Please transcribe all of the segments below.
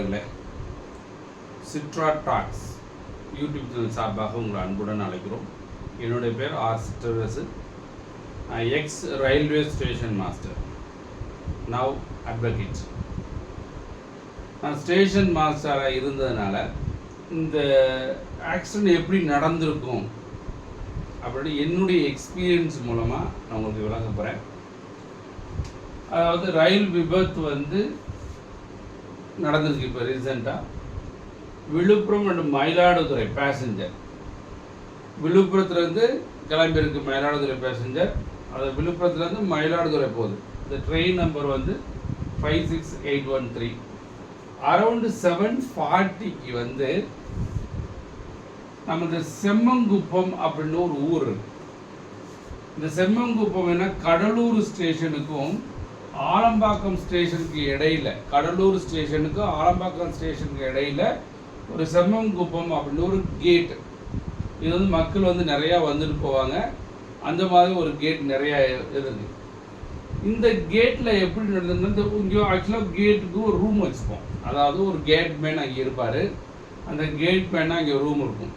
வணக்கம் நண்பர்களே சிட்ரா tax YouTube channel சார்பாக உங்களை அன்புடன் அழைக்கிறோம். என்னுடைய பேர் R சிட்ரஸு ex railway station master now advocate நான் ஸ்டேஷன் மாஸ்டராக இருந்ததுனால இந்த ஆக்சிடெண்ட் எப்படி நடந்திருக்கும் அப்படின்னு என்னுடைய எக்ஸ்பீரியன்ஸ் மூலமாக நான் உங்களுக்கு விளக்க போகிறேன் அதாவது ரயில் விபத்து வந்து நடந்திருக்கு இப்போ ரீசெண்டாக விழுப்புரம் அண்ட் மயிலாடுதுறை பேசஞ்சர் விழுப்புரத்துலேருந்து கிளம்பியிருக்கு மயிலாடுதுறை பேசஞ்சர் அது விழுப்புரத்துலேருந்து மயிலாடுதுறை போகுது. இந்த ட்ரெயின் நம்பர் வந்து five six eight one three around seven ஃபார்ட்டிக்கு வந்து நமது செம்மங்குப்பம் அப்படின்னு ஒரு ஊர் இருக்கு. இந்த செம்மங்குப்பம் என்ன? கடலூர் ஸ்டேஷனுக்கும் ஆலம்பாக்கம் ஸ்டேஷனுக்கு இடையில கடலூர் ஸ்டேஷனுக்கு ஆலம்பாக்கம் ஸ்டேஷனுக்கு இடையில ஒரு செம்மங்குப்பம் அப்படின்னு ஒரு கேட் இது வந்து மக்கள் வந்து நிறையா வந்துட்டு போவாங்க. அந்த மாதிரி ஒரு கேட் நிறையா இருக்குது இந்த கேட்டில் எப்படி நடந்ததுன்னா இந்த இங்கே ஆக்சுவலாக கேட்டுக்கு ஒரு ரூம் வச்சுப்போம் அதாவது ஒரு கேட் மேன் அங்கே இருப்பார். அந்த கேட் மேனாக அங்கே ரூம் இருக்கும்.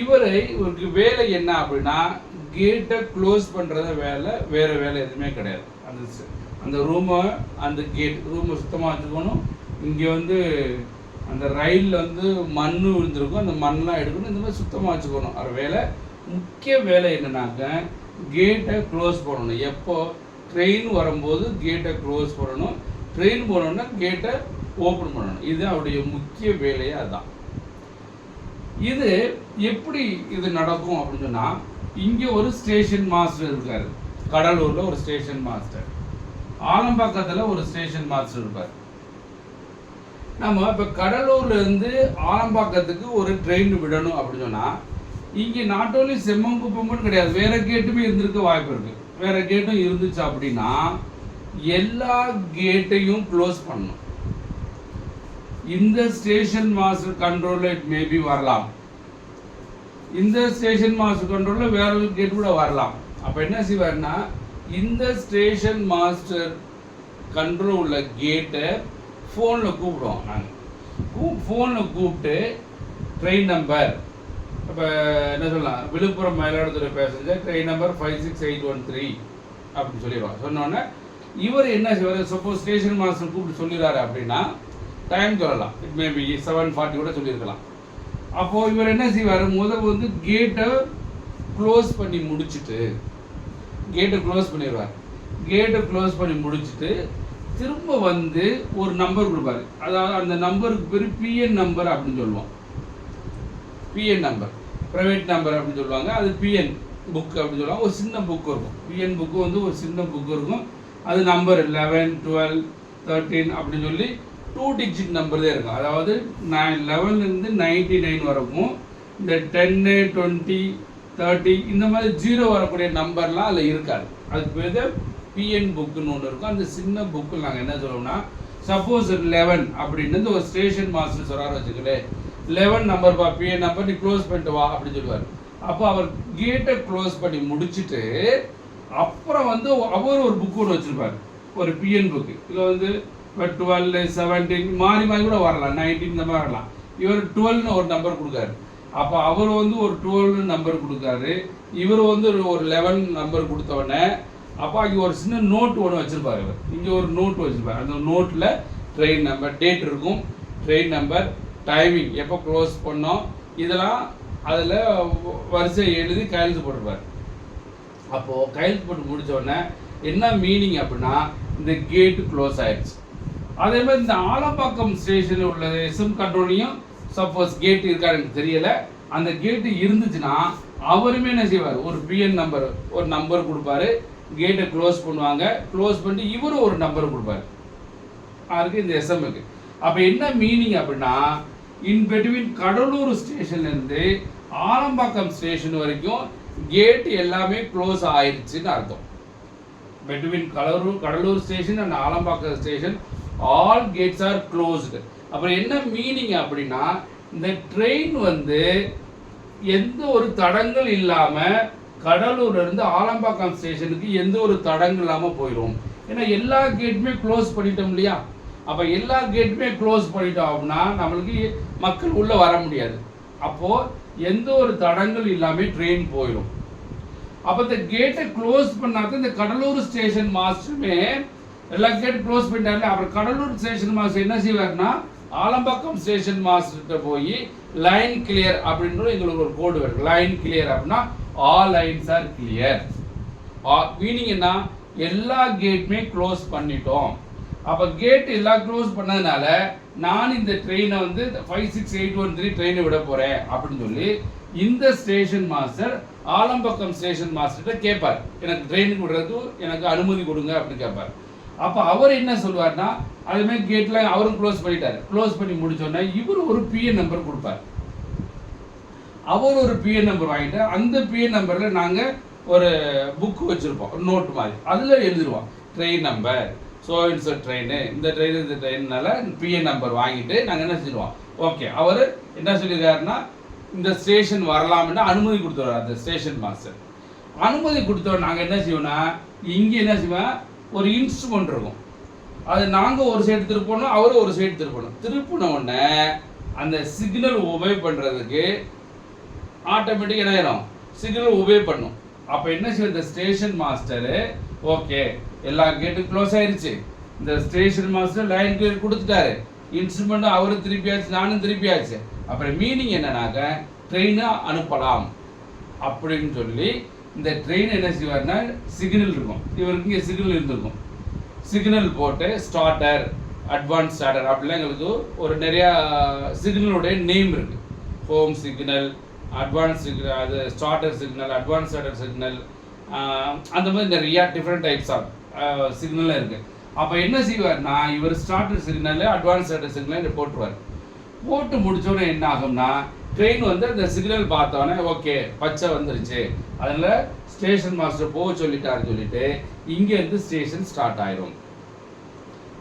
இவர் இவருக்கு வேலை என்ன அப்படின்னா கேட்டை க்ளோஸ் பண்ணுறத வேலை வேறு வேலை எதுவுமே கிடையாது. அந்த அந்த ரூமை அந்த கேட் ரூமை சுத்தமாக வச்சுக்கணும். இங்கே வந்து அந்த ரயிலில் வந்து மண் விழுந்திருக்கும். அந்த மண்ணெலாம் எடுக்கணும். இந்த மாதிரி சுத்தமாக வச்சுக்கணும். அது வேலை. முக்கிய வேலை என்னன்னாக்க கேட்டை க்ளோஸ் பண்ணணும். எப்போ? ட்ரெயின் வரும்போது கேட்டை க்ளோஸ் பண்ணணும். ட்ரெயின் போனோன்னா கேட்டை ஓப்பன் பண்ணணும். இது அவருடைய முக்கிய வேலையே அதுதான் இது எப்படி இது நடக்கும் அப்படின்னு சொன்னால் இங்கே ஒரு ஸ்டேஷன் மாஸ்டர் இருக்கார். கடலூரில் ஒரு ஸ்டேஷன் மாஸ்டர் ஆலம்பாக்கத்தில் ஒரு ஸ்டேஷன் மாஸ்டர் இருப்பார். நம்ம இப்போ கடலூர்லேருந்து ஆலம்பாக்கத்துக்கு ஒரு ட்ரெயின் விடணும் அப்படின்னு சொன்னால் இங்கே நாட் ஓன்லி செம்மங்குப்பம்னு கிடையாது வேறு கேட்டுமே இருந்திருக்க வாய்ப்பு இருக்குது வேறு கேட்டும் இருந்துச்சு அப்படின்னா எல்லா கேட்டையும் க்ளோஸ் பண்ணணும். இந்த ஸ்டேஷன் மாஸ்டர் கண்ட்ரோலில் மேபி வரலாம். இந்த ஸ்டேஷன் மாஸ்டர் கண்ட்ரோலில் வேற ஒரு கேட் கூட வரலாம். அப்போ என்ன செய்வாருன்னா இந்த ஸ்டேஷன் மாஸ்டர் கண்ட்ரோல் உள்ள கேட்டை ஃபோனில் கூப்பிடுவோம் நாங்கள் கூ ஃபோனில் கூப்பிட்டு ட்ரெயின் நம்பர் இப்போ என்ன சொல்லலாம் Villupuram Mayiladuthurai passenger train number five six eight one three அப்படின்னு சொல்லிடுவோம் சொன்னோன்னே இவர் என்ன செய்வார் சப்போஸ் ஸ்டேஷன் மாஸ்டர் கூப்பிட்டு சொல்லிடுறாரு அப்படின்னா டைம் சொல்லலாம். இட் மேபி செவன் ஃபார்ட்டி கூட சொல்லியிருக்கலாம். அப்போது இவர் என்ன செய்வார்? முதல் வந்து கேட்டை க்ளோஸ் பண்ணி முடிச்சிட்டு கேட்டை க்ளோஸ் பண்ணிடுவார். கேட்டை க்ளோஸ் பண்ணி முடிச்சுட்டு திரும்ப வந்து ஒரு நம்பர் கொடுப்பாரு. அதாவது அந்த நம்பருக்கு பேர் பிஎன் நம்பர் அப்படின்னு சொல்லுவோம். பிஎன் நம்பர் ப்ரைவேட் நம்பர் அப்படின்னு சொல்லுவாங்க. அது பிஎன் புக் அப்படின்னு சொல்லுவாங்க. ஒரு சின்ன புக் இருக்கும். பிஎன் புக்கு வந்து ஒரு சின்ன புக் இருக்கும். அது நம்பர் லெவன் டுவெல் தேர்ட்டீன் அப்படின்னு சொல்லி டூ டிஜிட் நம்பர் தான் இருக்கும். அதாவது நான் லெவன்லேருந்து நைன்டி நைன் வரைக்கும் இந்த டென்னு டுவெண்ட்டி தேர்ட்டி இந்த மாதிரி ஜீரோ வரக்கூடிய நம்பர்லாம் அதில் இருக்காது. அதுக்கு பேர் பிஎன் புக்குன்னு ஒன்று இருக்கும். அந்த சின்ன புக்கு நாங்கள் என்ன சொல்லுவோம்னா சப்போஸ் லெவன் அப்படின்னு ஒரு ஸ்டேஷன் மாஸ்டர் சொல்கிறாரு வச்சுக்கலே லெவன் நம்பர் பா பிஎன் நம்பர் நீ க்ளோஸ் பண்ணிட்டு வா அப்படின்னு சொல்லுவார். அப்போ அவர் கேட்டை க்ளோஸ் பண்ணி முடிச்சுட்டு அப்புறம் வந்து அவர் ஒரு புக்கு ஒன்று வச்சுருப்பார். ஒரு பிஎன் புக்கு இதில் வந்து டுவெல் செவன்டீன் மாறி மாறி கூட வரலாம். நைன்டீன் இந்த மாதிரி வரலாம். இவர் டுவெல்னு ஒரு நம்பர் கொடுக்காரு. அப்போ அவர் வந்து ஒரு டுவெல்னு நம்பர் கொடுக்காரு. இவர் வந்து ஒரு- லெவன் நம்பர் கொடுத்தோடனே அப்போ அங்கே ஒரு சின்ன நோட் ஒன்று வச்சுருப்பார் இவர். இங்கே ஒரு நோட் வச்சிருப்பாரு. அந்த நோட்டில் ட்ரெயின் நம்பர் டேட் இருக்கும். ட்ரெயின் நம்பர் டைமிங் எப்போ க்ளோஸ் பண்ணோம். இதெல்லாம் அதில் வரிசை எழுதி கையெழுத்து போட்டிருப்பார். அப்போது கையெழுத்து போட்டு முடிச்ச என்ன மீனிங் அப்படின்னா இந்த கேட்டு க்ளோஸ் ஆயிடுச்சு அதே மாதிரி இந்த ஆலம்பாக்கம் ஸ்டேஷனில் உள்ள எஸ்எம் கண்ட்ரோலையும் சப்போஸ் கேட் இருக்கா எனக்கு தெரியலை. அந்த கேட்டு இருந்துச்சுன்னா அவருமே என்ன செய்வார்? ஒரு பிஎன் நம்பர் ஒரு நம்பர் கொடுப்பாரு. கேட்டை க்ளோஸ் பண்ணுவாங்க. க்ளோஸ் பண்ணிட்டு இவரும் ஒரு நம்பர் கொடுப்பாரு. யாருக்கு இந்த எஸ்எம்க்கு அப்போ என்ன மீனிங் அப்படின்னா இன் பிட்வீன் கடலூர் ஸ்டேஷன்லேருந்து ஆலம்பாக்கம் ஸ்டேஷன் வரைக்கும் கேட் எல்லாமே க்ளோஸ் ஆயிடுச்சுன்னு அர்த்தம். Between Cuddalore Cuddalore station and Alampakkam station all gates are closed அப்புறம் என்ன மீனிங் அப்படின்னா இந்த ட்ரெயின் வந்து எந்த ஒரு தடங்கள் இல்லாமல் கடலூர்லேருந்து ஆலம்பாக்கம் ஸ்டேஷனுக்கு எந்த ஒரு தடங்கள் இல்லாமல் போயிடும் ஏன்னா எல்லா கேட்டுமே க்ளோஸ் பண்ணிட்டோம் இல்லையா? அப்போ எல்லா கேட்டுமே க்ளோஸ் பண்ணிட்டோம் அப்படின்னா நம்மளுக்கு மக்கள் உள்ளே வர முடியாது. அப்போது எந்த ஒரு தடங்கள் இல்லாமல் ட்ரெயின் போயிடும் அப்போ இந்த கேட்டை க்ளோஸ் பண்ணாத இந்த கடலூர் ஸ்டேஷன் மாஸ்டருமே எல்லா கேட் க்ளோஸ் பண்ணிட்டாரு அப்புறம் கடலூர் ஸ்டேஷன் மாஸ்டர் என்ன செய்வார்னா ஆலம்பாக்கம் ஸ்டேஷன் மாஸ்டர்கிட்ட போய் லைன் கிளியர் அப்படின்னு எங்களுக்கு ஒரு கோடு வருது. லைன் கிளியர் அப்படின்னா all lines are clear meaning என்ன? எல்லா கேட்டுமே க்ளோஸ் பண்ணிட்டோம். அப்போ கேட் எல்லாம் க்ளோஸ் பண்ணதுனால நான் இந்த ட்ரெயினை வந்து five six eight one three ட்ரெயினை விட போகிறேன் அப்படின்னு சொல்லி இந்த ஸ்டேஷன் மாஸ்டர் ஆலம்பக்கம் ஸ்டேஷன் மாஸ்டர்கிட்ட கேட்பார் எனக்கு ட்ரெயினுக்கு விடுறதுக்கு எனக்கு அனுமதி கொடுங்க அப்படின்னு கேட்பார் அப்போ அவர் என்ன சொல்லுவார்னா அதுமாரி கேட்டில் அவரும் க்ளோஸ் பண்ணிட்டார். க்ளோஸ் பண்ணி முடிச்சோடனே இவர் ஒரு பிஎன் நம்பர் கொடுப்பார். அவர் ஒரு பிஎன் நம்பர் வாங்கிட்டு அந்த பிஎன் நம்பரில் நாங்கள் ஒரு புக்கு வச்சுருப்போம். ஒரு நோட் மாதிரி. அதில் எழுதிருவோம். Train number so it's train இந்த ட்ரெயின் இந்த ட்ரெயின்னால பிஎன் நம்பர் வாங்கிட்டு நாங்கள் என்ன செஞ்சிருவோம்? ஓகே அவர் என்ன சொல்லியிருக்காருன்னா இந்த ஸ்டேஷன் வரலாம்னு அனுமதி கொடுத்துருவார் அந்த ஸ்டேஷன் மாஸ்டர் அனுமதி கொடுத்தோம் நாங்கள் என்ன செய்வோம்னா இங்கே என்ன செய்வோம்? ஒரு இன்ஸ்ட்ருமெண்ட் இருக்கும் அது நாங்கள் ஒரு சைடு திருப்பணும் அவரும் ஒரு சைடு திருப்பணும். திருப்பின உடனே அந்த சிக்னல் உபே பண்ணுறதுக்கு ஆட்டோமேட்டிக் என்ன ஆயிரும்? சிக்னல் ஒபே பண்ணும். அப்போ என்ன செய்யும்? இந்த ஸ்டேஷன் மாஸ்டரு ஓகே எல்லா கேட்டும் க்ளோஸ் ஆயிடுச்சு இந்த ஸ்டேஷன் மாஸ்டர் லைன் கிளியர் கொடுத்துட்டாரு. இன்ஸ்ட்ருமெண்ட்டும் அவரும் திருப்பியாச்சு நானும் திருப்பியாச்சு. அப்புறம் மீனிங் என்னன்னாக்க ட்ரெயினாக அனுப்பலாம். அப்படின்னு சொல்லி இந்த ட்ரெயின் என்ன செய்வார்னா சிக்னல் இருக்கும். இவருக்கு இங்கே சிக்னல் இருந்திருக்கும். சிக்னல் போட்டு ஸ்டார்டர் அட்வான்ஸ் ஸ்டார்டர் அப்படிலாம் எங்களுக்கு ஒரு நிறையா சிக்னலுடைய நேம் இருக்குது ஹோம் சிக்னல் அட்வான்ஸ் சிக்னல் அது starter signal advance starter signal அந்த மாதிரி நிறையா டிஃப்ரெண்ட் டைப்ஸ் ஆஃப் சிக்னலாக இருக்குது அப்போ என்ன செய்வார்னா இவர் starter signal advance starter signal போட்டுருவார். போட்டு முடித்தோடனே என்ன ஆகும்னா ட்ரெயின் வந்து அந்த சிக்னல் பார்த்தோன்னே ஓகே பச்சை வந்துருச்சு. அதனால் ஸ்டேஷன் மாஸ்டர் போக சொல்லிட்டாருன்னு சொல்லிட்டு இங்கேருந்து ஸ்டேஷன் ஸ்டார்ட் ஆயிரும்.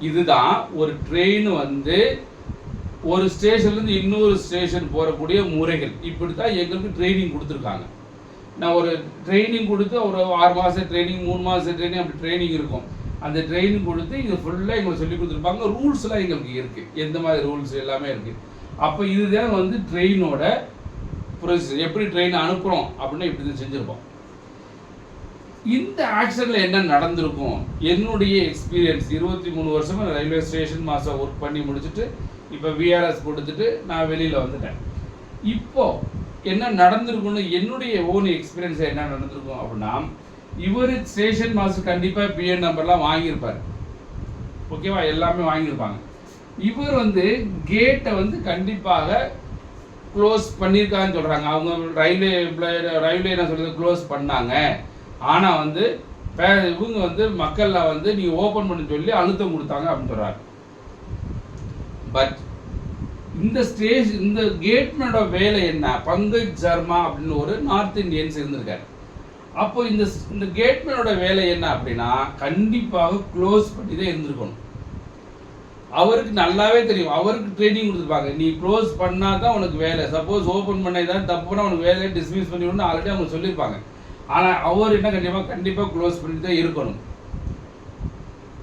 இதுதான் ஒரு ட்ரெயின் வந்து ஒரு ஸ்டேஷன்லேருந்து இன்னொரு ஸ்டேஷன் போகக்கூடிய முறைகள். இப்படி தான் எங்களுக்கு ட்ரைனிங் கொடுத்துருக்காங்க. நான் ஒரு ட்ரைனிங் கொடுத்து ஒரு ஆறு மாதம் ட்ரைனிங் மூணு மாதம் ட்ரைனிங் அப்படி ட்ரைனிங் இருக்கும். அந்த ட்ரைனிங் கொடுத்து இங்கே ஃபுல்லாக எங்களுக்கு சொல்லி கொடுத்துருப்பாங்க. ரூல்ஸ்லாம் எங்களுக்கு இருக்குது எந்த மாதிரி ரூல்ஸ் எல்லாமே இருக்குது அப்போ இதுதான் வந்து ட்ரெயினோட ப்ரொசீஜர் எப்படி ட்ரெயின் அனுப்புகிறோம் அப்படின்னு இப்படி தான் செஞ்சுருப்போம். இந்த ஆக்சிடெண்ட்டில் என்ன நடந்திருக்கும்? என்னுடைய எக்ஸ்பீரியன்ஸ் இருபத்தி மூணு வருஷமாக ரயில்வே ஸ்டேஷன் மாதம் ஒர்க் பண்ணி முடிச்சுட்டு இப்போ விஆர்எஸ் கொடுத்துட்டு நான் வெளியில் வந்துட்டேன். இப்போது என்ன நடந்திருக்கும்னு என்னுடைய ஓன் எக்ஸ்பீரியன்ஸ் என்ன நடந்திருக்கும் அப்படின்னா இவர் ஸ்டேஷன் மாஸ்டர் கண்டிப்பாக பிஎன் நம்பர்லாம் வாங்கியிருப்பார். ஓகேவா எல்லாமே வாங்கியிருப்பாங்க. இவர் வந்து கேட்டை வந்து கண்டிப்பாக க்ளோஸ் பண்ணியிருக்காங்கன்னு சொல்கிறாங்க அவங்க ரயில்வே ரயில்வே என்ன சொல்கிறது க்ளோஸ் பண்ணாங்க. ஆனால் வந்து பே இவங்க வந்து மக்களில் வந்து நீங்கள் ஓப்பன் பண்ண சொல்லி அழுத்தம் கொடுத்தாங்க அப்படின்னு சொல்கிறாங்க பட் இந்த ஸ்டேஜ் இந்த கேட்மேனோட வேலை என்ன? பங்கஜ் சர்மா அப்படின்னு ஒரு நார்த் இந்தியன்ஸ் இருந்திருக்காரு. அப்போ இந்த இந்த கேட்மேனோட வேலை என்ன அப்படின்னா கண்டிப்பாக க்ளோஸ் பண்ணி தான் இருந்திருக்கணும். அவருக்கு நல்லாவே தெரியும். அவருக்கு ட்ரைனிங் கொடுத்துருப்பாங்க. நீ க்ளோஸ் பண்ணால் தான் உனக்கு வேலை. சப்போஸ் ஓப்பன் பண்ண ஏதாவது தப்புனா உனக்கு வேலையை டிஸ்மிஸ் பண்ணிவிடணும் ஆல்ரெடி அவங்க சொல்லியிருப்பாங்க. ஆனால் அவர் என்ன கண்டிப்பாக கண்டிப்பாக க்ளோஸ் பண்ணிட்டு தான் இருக்கணும்.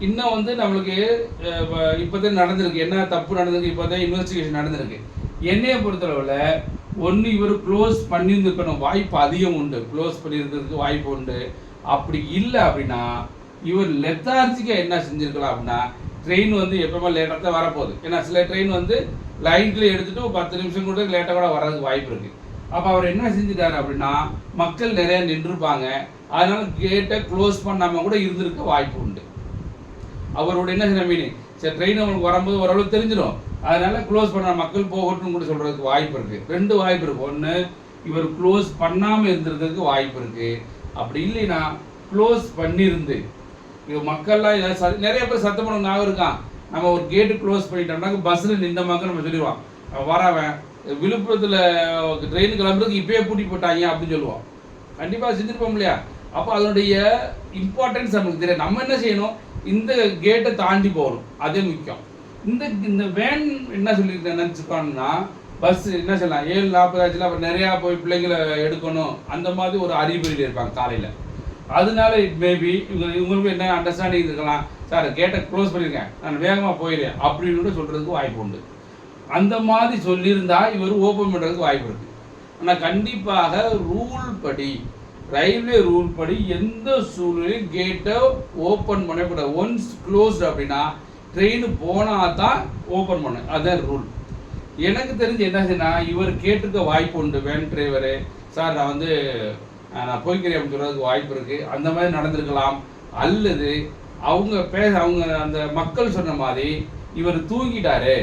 இன்னும் வந்து நம்மளுக்கு இப்போ தான் நடந்திருக்கு. என்ன தப்பு நடந்திருக்கு? இப்போ தான் இன்வெஸ்டிகேஷன் நடந்திருக்கு. என்னையை பொறுத்தளவில் ஒன்று இவர் க்ளோஸ் பண்ணியிருந்துக்கணும். வாய்ப்பு அதிகம் உண்டு. க்ளோஸ் பண்ணியிருக்கிறதுக்கு வாய்ப்பு உண்டு. அப்படி இல்லை அப்படின்னா இவர் லெத்தார்ஜிக்காக என்ன செஞ்சுருக்கலாம் அப்படின்னா ட்ரெயின் வந்து எப்பவுமே லேட்டாக தான் வரப்போகுது. ஏன்னா சில ட்ரெயின் வந்து லைன்ல எடுத்துட்டு ஒரு பத்து நிமிஷம் கூட லேட்டாக கூட வர்றதுக்கு வாய்ப்பு இருக்குது அப்போ அவர் என்ன செஞ்சுட்டாரு அப்படின்னா மக்கள் நிறையா நின்றுருப்பாங்க. அதனால கேட்டை க்ளோஸ் பண்ணாமல் கூட இருந்திருக்க வாய்ப்பு உண்டு. அவரோட என்ன சில மீனிங் சரி ட்ரெயின் அவங்களுக்கு வரும்போது ஓரளவு தெரிஞ்சிடும். அதனால க்ளோஸ் பண்ண மக்கள் போகட்டும் கூட சொல்கிறதுக்கு வாய்ப்பு இருக்குது ரெண்டு வாய்ப்பு இருக்குது ஒன்று இவர் க்ளோஸ் பண்ணாமல் இருந்திருக்கிறதுக்கு வாய்ப்பு இருக்குது அப்படி இல்லைன்னா க்ளோஸ் பண்ணியிருந்து மக்கள்லாம் இதை ச- நிறைய பேர் சத்தம் பண்ண ஞாபகம் இருக்கான் நம்ம ஒரு கேட்டு க்ளோஸ் பண்ணிட்டோம்னா பஸ்ஸில் நின்றமாக்க நம்ம சொல்லிடுவான் அவன் வரவன் விழுப்புரத்தில் ட்ரெயின் கிளம்புறதுக்கு இப்பயே பூட்டி போட்டாங்க அப்படின்னு சொல்லுவான் கண்டிப்பாக செஞ்சுருப்போம் இல்லையா? அப்போ அதனுடைய இம்பார்ட்டன்ஸ் நமக்கு தெரியும் நம்ம என்ன செய்யணும்? இந்த கேட்டை தாண்டி போகணும். அதே முக்கியம். இந்த இந்த வேன் என்ன சொல்லிட்டு நினச்சிப்பான்னா பஸ் என்ன சொல்லலாம் ஏழு நாற்பது ஆச்சுல அப்புறம் நிறையா போய் பிள்ளைங்களை எடுக்கணும். அந்த மாதிரி ஒரு அறிவுரையில் இருப்பாங்க காலையில். அதனால இட் மேபி இவங்க இவங்களுக்கு என்ன அண்டர்ஸ்டாண்டிங் இருக்கலாம். சார் கேட்டை க்ளோஸ் பண்ணியிருக்கேன் நான் வேகமாக போயிடுறேன். அப்படின்னு கூட சொல்கிறதுக்கு வாய்ப்பு உண்டு. அந்த மாதிரி சொல்லியிருந்தா இவர் ஓப்பன் பண்ணுறதுக்கு வாய்ப்பு இருக்குது ஆனால் கண்டிப்பாக ரூல் படி ரயில்வே ரூல் படி எந்த சூழ்நிலையும் கேட்டை ஓப்பன் பண்ணக்கூடாது. ஒன்ஸ் க்ளோஸ்ட் அப்படின்னா ட்ரெயின் போனால் தான் ஓப்பன் பண்ணு. அதுதான் ரூல் எனக்கு தெரிஞ்சு என்ன செய்யணும் இவர் கேட்டிருக்க வாய்ப்பு உண்டு வேன் டிரைவரு சார் நான் வந்து நான் போய்க்கிறேன் அப்படின்னு சொல்றதுக்கு வாய்ப்பு இருக்குது அந்த மாதிரி நடந்திருக்கலாம். அல்லது அவங்க பேச அவங்க அந்த மக்கள் சொன்ன மாதிரி இவர் தூங்கிட்டாரு.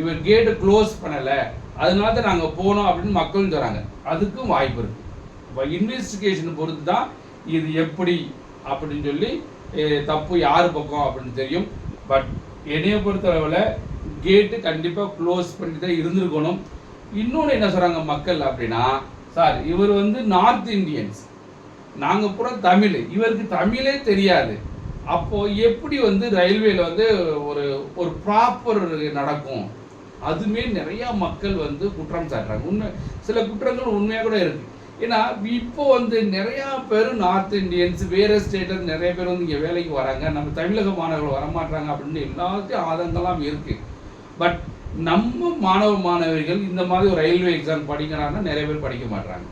இவர் கேட்டு க்ளோஸ் பண்ணலை. அதனால தான் நாங்கள் போனோம் அப்படின்னு மக்கள் சொல்கிறாங்க அதுக்கும் வாய்ப்பு இருக்குது இப்போ இன்வெஸ்டிகேஷன் பொறுத்து தான் இது எப்படி அப்படின்னு சொல்லி தப்பு யார் பக்கம் அப்படின்னு தெரியும். பட் என்னைய பொறுத்தளவில் கேட்டு கண்டிப்பாக க்ளோஸ் பண்ணி தான் இருந்திருக்கணும். இன்னொன்று என்ன சொல்கிறாங்க மக்கள் அப்படின்னா சார் இவர் வந்து நார்த் இந்தியன்ஸ் நாங்கள் பூரா தமிழ். இவருக்கு தமிழே தெரியாது. அப்போது எப்படி வந்து ரயில்வேல வந்து ஒரு ஒரு ப்ராப்பர் நடக்கும்? அதுமே நிறையா மக்கள் வந்து குற்றம் சாட்டுறாங்க. உண்மை சில குற்றங்கள் உண்மையாக கூட இருக்குது ஏன்னா இப்போ வந்து நிறையா பேர் நார்த் இந்தியன்ஸ் வேறு ஸ்டேட்டில் நிறைய பேர் வந்து இங்கே வேலைக்கு வராங்க. நம்ம தமிழக மாணவர்கள் வரமாட்டாங்க அப்படின்னு எல்லாத்தையும் ஆதங்கலாம் இருக்குது பட் நம்ம மாணவ மாணவிகள் இந்த மாதிரி ஒரு ரயில்வே எக்ஸாம் படிக்கிறாங்கன்னா நிறைய பேர் படிக்க மாட்டாங்க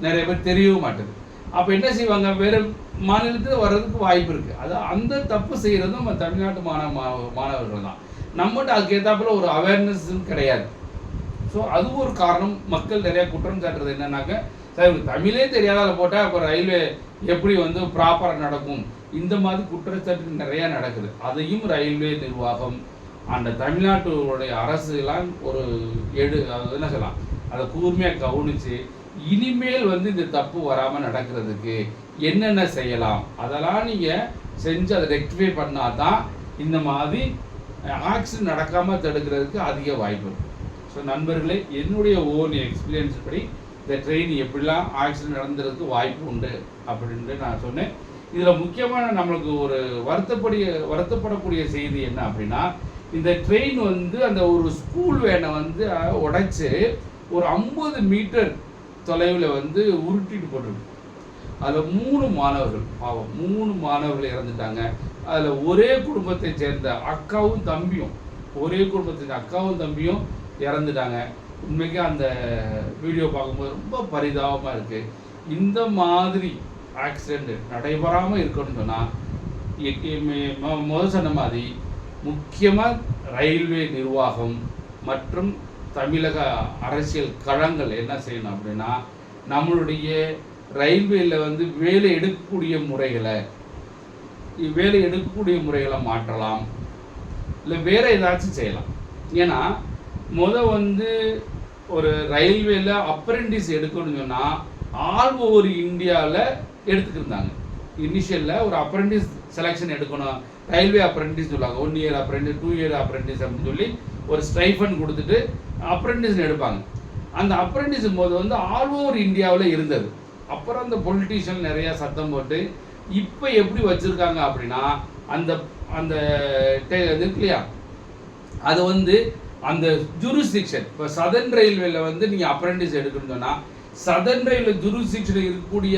நிறைய பேர் தெரியவும் மாட்டேது. அப்போ என்ன செய்வாங்க? வேறு மாநிலத்தில் வர்றதுக்கு வாய்ப்பு இருக்குது அது அந்த தப்பு செய்கிறது நம்ம தமிழ்நாட்டு மாணவ மாணவ- மாணவர்கள் தான். நம்மகிட்ட அதுக்கேற்றாப்புல ஒரு அவேர்னஸ் கிடையாது. ஸோ அது ஒரு காரணம். மக்கள் நிறையா குற்றம் சாட்டுறது என்னன்னாக்க சார் தமிழே தெரியாத போட்டால் அப்போ ரயில்வே எப்படி வந்து ப்ராப்பராக நடக்கும்? இந்த மாதிரி குற்றச்சாட்டு நிறையா நடக்குது. அதையும் ரயில்வே நிர்வாகம் அந்த தமிழ்நாட்டுடைய அரசுலாம் ஒரு எடு அது என்ன சொல்லலாம் அதை கூர்மையாக கவனிச்சு இனிமேல் வந்து இந்த தப்பு வராமல் நடக்கிறதுக்கு என்னென்ன செய்யலாம் அதெல்லாம் நீங்கள் செஞ்சு அதை ரெக்டிஃபை பண்ணால் தான் இந்த மாதிரி ஆக்சிடென்ட் நடக்காமல் தடுக்கிறதுக்கு அதிக வாய்ப்பு இருக்கும் ஸோ நண்பர்களே என்னுடைய ஓன் எக்ஸ்பீரியன்ஸ் படி இந்த ட்ரெயின் எப்படிலாம் ஆக்சிடென்ட் நடந்துறதுக்கு வாய்ப்பு உண்டு அப்படின்ட்டு நான் சொன்னேன். இதில் முக்கியமான நம்மளுக்கு ஒரு வருத்தப்படிய வருத்தப்படக்கூடிய செய்தி என்ன அப்படின்னா இந்த ட்ரெயின் வந்து அந்த ஒரு ஸ்கூல் வேனை வந்து உடைச்சு ஒரு ஐம்பது மீட்டர் தொலைவில் வந்து உருட்டிட்டு போட்டிருக்கு. அதில் மூணு மாணவர்கள் பாவம் மூணு மாணவர்கள் இறந்துட்டாங்க. அதில் ஒரே குடும்பத்தை சேர்ந்த அக்காவும் தம்பியும் ஒரே குடும்பத்தை அக்காவும் தம்பியும் இறந்துட்டாங்க. உண்மைக்கு அந்த வீடியோ பார்க்கும்போது ரொம்ப பரிதாபமாக இருக்குது இந்த மாதிரி ஆக்சிடெண்ட் நடைபெறாமல் இருக்கணும்னு சொன்னால் முதல் சொன்ன மாதிரி முக்கியமாக ரயில்வே நிர்வாகம் மற்றும் தமிழக அரசியல் களங்கள் என்ன செய்யணும் அப்படின்னா நம்மளுடைய ரயில்வேயில் வந்து வேலை எடுக்கக்கூடிய முறைகளை வேலை எடுக்கக்கூடிய முறைகளை மாற்றலாம். இல்லை வேறு ஏதாச்சும் செய்யலாம். ஏன்னா முத வந்து ஒரு ரயில்வேல அப்ரெண்டிஸ் எடுக்கணும்னு சொன்னால் ஆல் ஓவர் இந்தியாவில் எடுத்துக்கிருந்தாங்க இனிஷியலில் ஒரு அப்ரெண்டிஸ் செலெக்ஷன் எடுக்கணும். ரயில்வே அப்ரெண்டிஸ் சொல்லுவாங்க. One year apprentice two year apprentice அப்படின்னு சொல்லி ஒரு ஸ்ட்ரைஃபன் கொடுத்துட்டு அப்ரெண்டிஸ் எடுப்பாங்க. அந்த அப்ரெண்டிஸ் போது வந்து ஆல் ஓவர் இந்தியாவில் இருந்தது. அப்புறம் அந்த பொலிட்டீஷியன் நிறையா சத்தம் போட்டு இப்போ எப்படி வச்சுருக்காங்க அப்படின்னா அந்த அந்த இது இருக்கு இல்லையா? அது வந்து அந்த ஜூரிஸ்டிக்ஷன் இப்போ சதர்ன் ரயில்வேல வந்து நீங்கள் அப்ரெண்டிஸ் எடுக்கணும்னு சொன்னால் சதர்ன் ரயில்வே ஜூரிஸ்டிக்ஷன் இருக்கக்கூடிய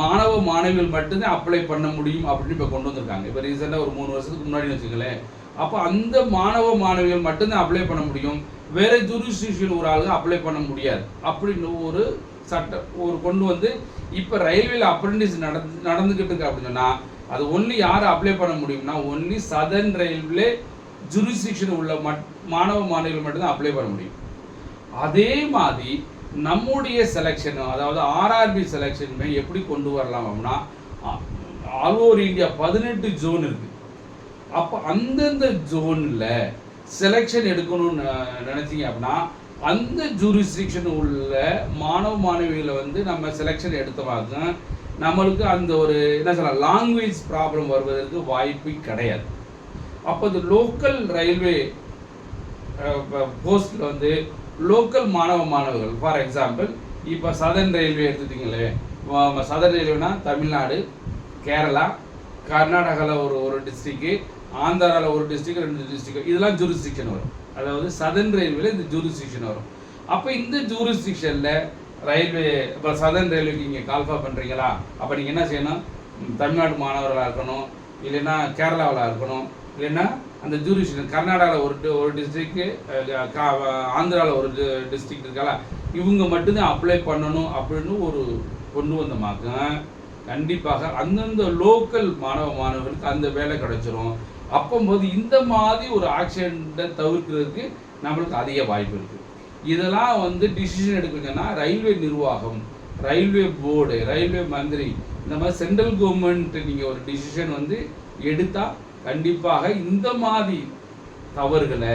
மாணவ மாணவிகள் மட்டும்தான் அப்ளை பண்ண முடியும் அப்படின்னு இப்போ கொண்டு வந்திருக்காங்க. இப்போ ரீசெண்டாக ஒரு மூணு வருஷத்துக்கு முன்னாடி வச்சுங்களேன் அப்போ அந்த மாணவ மாணவிகள் மட்டும்தான் அப்ளை பண்ண முடியும். வேற ஜூரிஸ்டிக்ஷன் ஒரு ஆளுங்க அப்ளை பண்ண முடியாது. அப்படின்னு ஒரு சட்டம் ஒரு கொண்டு வந்து இப்போ ரயில்வேல அப்ரெண்டிஸ் நடந்து நடந்துக்கிட்டு இருக்கு அப்படின்னு சொன்னால் அது ஒன்லி யார் அப்ளை பண்ண முடியும்னா ஒன்லி சதர்ன் ரயில்வே ஜூரிஸ்டிக்ஷன் உள்ள மட் மாணவ மாணவிகள் மட்டும்தான் அப்ளை பண்ண முடியும். அதே மாதிரி நம்முடைய செலெக்ஷன் அதாவது ஆர்ஆர்பி செலெக்ஷனுமே எப்படி கொண்டு வரலாம் அப்படின்னா ஆல் ஓவர் இந்தியா பதினெட்டு ஜோன் இருக்கு. அப்போ அந்தந்த ஜோனில் செலெக்ஷன் எடுக்கணும்னு நினச்சிங்க நினைச்சீங்க அப்படின்னா அந்த ஜூரிஸ்டிக்ஷன் உள்ள மாணவ மாணவிகளை வந்து நம்ம செலெக்ஷன் எடுத்தவாங்க நம்மளுக்கு அந்த ஒரு என்ன சொல்லலாம் லாங்குவேஜ் ப்ராப்ளம் வருவதற்கு வாய்ப்பு கிடையாது. அப்போ இந்த லோக்கல் ரயில்வே போஸ்டில் வந்து லோக்கல் மாணவ மாணவர்கள். ஃபார் எக்ஸாம்பிள் இப்போ சதர்ன் ரயில்வே எடுத்துட்டிங்களே சதர்ன் ரயில்வேனா தமிழ்நாடு கேரளா கர்நாடகாவில் ஒரு ஒரு டிஸ்ட்ரிக்கு ஆந்திராவில் ஒரு டிஸ்ட்ரிக் ரெண்டு டிஸ்ட்ரிக் இதெல்லாம் ஜூரிஸ்டிக்ஷன் வரும். அதாவது சதர்ன் ரயில்வேல இந்த ஜூரிஸ்டிக்ஷன் வரும். அப்போ இந்த ஜூரிஸ்டிக்ஷனில் ரயில்வே இப்போ சதர்ன் ரயில்வேக்கு நீங்கள் கால்ஃபா பண்ணுறீங்களா அப்போ நீங்கள் என்ன செய்யணும்? தமிழ்நாடு மாணவர்களாக இருக்கணும் இல்லைன்னா கேரளாவில் இருக்கணும் இல்லைன்னா அந்த ஜூரிஷன் கர்நாடகாவில் ஒரு ஒரு டிஸ்ட்ரிக்ட்டு ஆந்திராவில் ஒரு டிஸ்ட்ரிக்ட் இருக்கால. இவங்க மட்டும்தான் அப்ளை பண்ணணும் அப்படின்னு ஒரு கொண்டு வந்தமாக்க கண்டிப்பாக அந்தந்த லோக்கல் மாணவ மாணவர்களுக்கு அந்த வேலை கிடைச்சிரும். அப்போம்போது இந்த மாதிரி ஒரு ஆக்சிடெண்ட்டை தவிர்க்கிறதுக்கு நம்மளுக்கு அதிக வாய்ப்பு இருக்குது இதெல்லாம் வந்து டிசிஷன் எடுக்கணும்னா ரயில்வே நிர்வாகம் ரயில்வே போர்டு ரயில்வே மந்திரி இந்த மாதிரி சென்ட்ரல் கவர்மெண்ட் நீங்கள் ஒரு டிசிஷன் வந்து எடுத்தால் கண்டிப்பாக இந்த மாதிரி தவறுகளை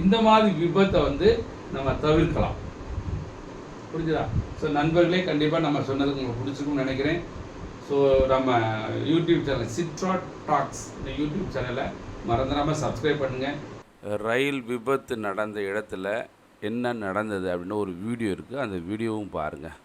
இந்த மாதிரி விபத்தை வந்து நம்ம தவிர்க்கலாம். புரிஞ்சுதா? ஸோ நண்பர்களே கண்டிப்பாக நம்ம சொன்னது உங்களுக்கு பிடிச்சிருக்கும்னு நினைக்கிறேன். ஸோ நம்ம யூடியூப் சேனல் சிட்ரா டாக்ஸ் இந்த யூடியூப் சேனலை மறந்துடாமல் சப்ஸ்கிரைப் பண்ணுங்கள் ரயில் விபத்து நடந்த இடத்துல என்ன நடந்தது அப்படின்னு ஒரு வீடியோ இருக்குது அந்த வீடியோவும் பாருங்கள்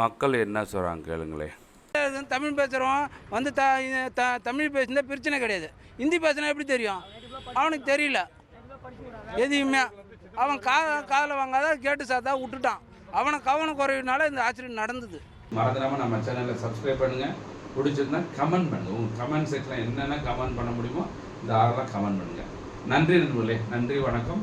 மக்கள் என்ன சொல்கிறாங்க கேளுங்களேன் தமிழ் பேசுகிறோம் வந்து த த தமிழ் பேசினா பிரச்சனை கிடையாது. ஹிந்தி பேசினா எப்படி தெரியும்? அவனுக்கு தெரியல. எதையுமே. அவன் கா காதில் வாங்காத கேட்டு சாத்தா விட்டுட்டான். அவனை கவனம் குறைவினால இந்த ஆக்சிடென்ட் நடந்தது. மறந்துடாமல் நம்ம சேனலை சப்ஸ்கிரைப் பண்ணுங்கள் பிடிச்சிருந்தா கமெண்ட் பண்ணுங்கள் உங்கள் கமெண்ட் செக்ஷனில் என்னென்ன கமெண்ட் பண்ண முடியுமோ இந்த ஆறெல்லாம் கமெண்ட் பண்ணுங்கள் நன்றி நண்பர்களே. நன்றி வணக்கம்.